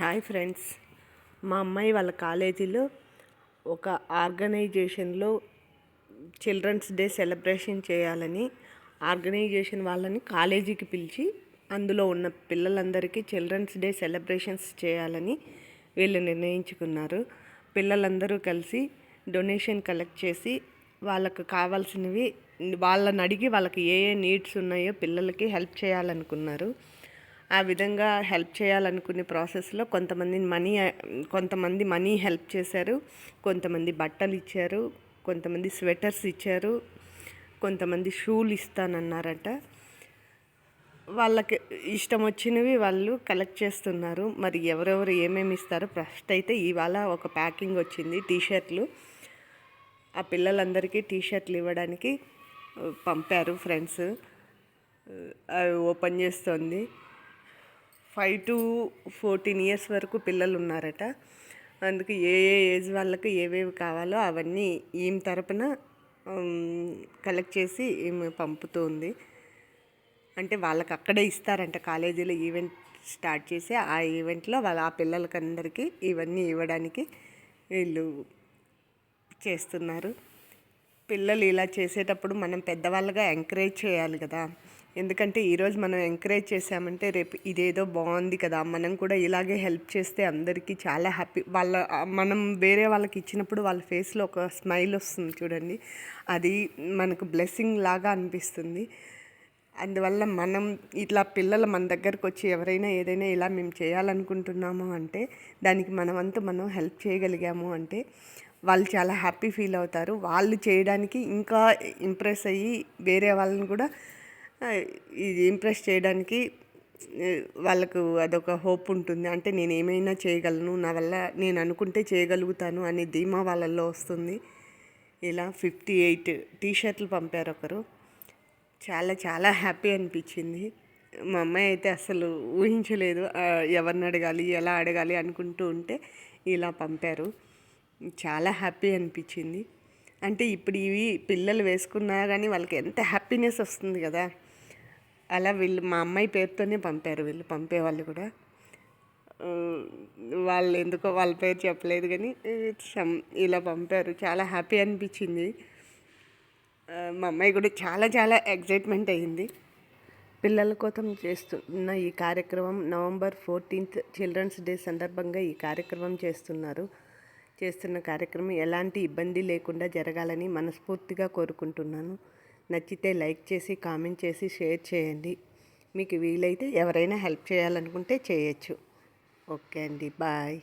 Hi friends. మా అమ్మాయి వాళ్ళ కాలేజీలో ఒక ఆర్గనైజేషన్లో చిల్డ్రన్స్ డే సెలబ్రేషన్ చేయాలని ఆర్గనైజేషన్ వాళ్ళని కాలేజీకి పిలిచి అందులో ఉన్న పిల్లలందరికీ చిల్డ్రన్స్ డే సెలబ్రేషన్స్ చేయాలని వీళ్ళు నిర్ణయించుకున్నారు. పిల్లలందరూ కలిసి డొనేషన్ కలెక్ట్ చేసి వాళ్ళకు కావాల్సినవి వాళ్ళని అడిగి వాళ్ళకి ఏ ఏ నీడ్స్ ఉన్నాయో పిల్లలకి హెల్ప్ చేయాలనుకున్నారు. ఆ విధంగా హెల్ప్ చేయాలనుకునే ప్రాసెస్లో కొంతమంది మనీ కొంతమంది మనీ హెల్ప్ చేశారు కొంతమంది బట్టలు ఇచ్చారు కొంతమంది స్వెటర్స్ ఇచ్చారు కొంతమంది షూలు ఇస్తానన్నారట. వాళ్ళకి ఇష్టం వచ్చినవి వాళ్ళు కలెక్ట్ చేస్తున్నారు. మరి ఎవరెవరు ఏమేమి ఇస్తారో ఫస్ట్ అయితే ఇవాళ ఒక ప్యాకింగ్ వచ్చింది టీషర్ట్లు. ఆ పిల్లలందరికీ టీషర్ట్లు ఇవ్వడానికి పంపారు ఫ్రెండ్స్. అవి ఓపెన్ చేస్తుంది. ఫైవ్ టు ఫోర్టీన్ ఇయర్స్ వరకు పిల్లలు ఉన్నారట అందుకు ఏ ఏ ఏజ్ వాళ్ళకి ఏవేవి కావాలో అవన్నీ ఈమె తరపున కలెక్ట్ చేసి ఈమె పంపుతుంది. అంటే వాళ్ళకి అక్కడే ఇస్తారంట. కాలేజీలో ఈవెంట్ స్టార్ట్ చేసి ఆ ఈవెంట్లో వాళ్ళ ఆ పిల్లలకందరికీ ఇవన్నీ ఇవ్వడానికి వీళ్ళు చేస్తున్నారు. పిల్లలు ఇలా చేసేటప్పుడు మనం పెద్దవాళ్ళగా ఎంకరేజ్ చేయాలి కదా. ఎందుకంటే ఈరోజు మనం ఎంకరేజ్ చేసామంటే రేపు ఇదేదో బాగుంది కదా మనం కూడా ఇలాగే హెల్ప్ చేస్తే అందరికీ చాలా హ్యాపీ వాళ్ళ మనం వేరే వాళ్ళకి ఇచ్చినప్పుడు వాళ్ళ ఫేస్లో ఒక స్మైల్ వస్తుంది చూడండి. అది మనకు బ్లెస్సింగ్ లాగా అనిపిస్తుంది. అందువల్ల మనం ఇట్లా పిల్లలు మన దగ్గరకు వచ్చి ఎవరైనా ఏదైనా ఇలా మేము చేయాలనుకుంటున్నాము అంటే దానికి మనమంతా మనం హెల్ప్ చేయగలిగాము అంటే వాళ్ళు చాలా హ్యాపీ ఫీల్ అవుతారు. వాళ్ళు చేయడానికి ఇంకా ఇంప్రెస్ అయ్యి వేరే వాళ్ళని కూడా ఇది ఇంప్రెస్ చేయడానికి వాళ్ళకు అదొక హోప్ ఉంటుంది. అంటే నేను ఏమైనా చేయగలను నా వల్ల నేను అనుకుంటే చేయగలుగుతాను అనే ధీమా వాళ్ళల్లో వస్తుంది. ఇలా ఫిఫ్టీ ఎయిట్ టీషర్ట్లు పంపారు ఒకరు. చాలా చాలా హ్యాపీ అనిపించింది. మా అమ్మాయి అయితే అసలు ఊహించలేదు ఎవరిని అడగాలి ఎలా అడగాలి అనుకుంటూ ఉంటే ఇలా పంపారు. చాలా హ్యాపీ అనిపించింది. అంటే ఇప్పుడు ఇవి పిల్లలు వేసుకున్నా కానీ వాళ్ళకి ఎంత హ్యాపీనెస్ వస్తుంది కదా. అలా వీళ్ళు మా అమ్మాయి పేరుతోనే పంపారు వీళ్ళు పంపేవాళ్ళు కూడా. వాళ్ళు ఎందుకో వాళ్ళ పేరు చెప్పలేదు కానీ ఇలా పంపారు. చాలా హ్యాపీ అనిపించింది. మా అమ్మాయి కూడా చాలా చాలా ఎగ్జైట్మెంట్ అయ్యింది. పిల్లల కోసం చేస్తున్న ఈ కార్యక్రమం నవంబర్ ఫోర్టీన్త్ చిల్డ్రన్స్ డే సందర్భంగా ఈ కార్యక్రమం చేస్తున్నారు. చేస్తున్న కార్యక్రమం ఎలాంటి ఇబ్బంది లేకుండా జరగాలని మనస్ఫూర్తిగా కోరుకుంటున్నాను. నచ్చితే లైక్ చేసి కామెంట్ చేసి షేర్ చేయండి. మీకు వీలైతే ఎవరైనా హెల్ప్ చేయాలనుకుంటే చేయొచ్చు. ఓకే అండి. బాయ్.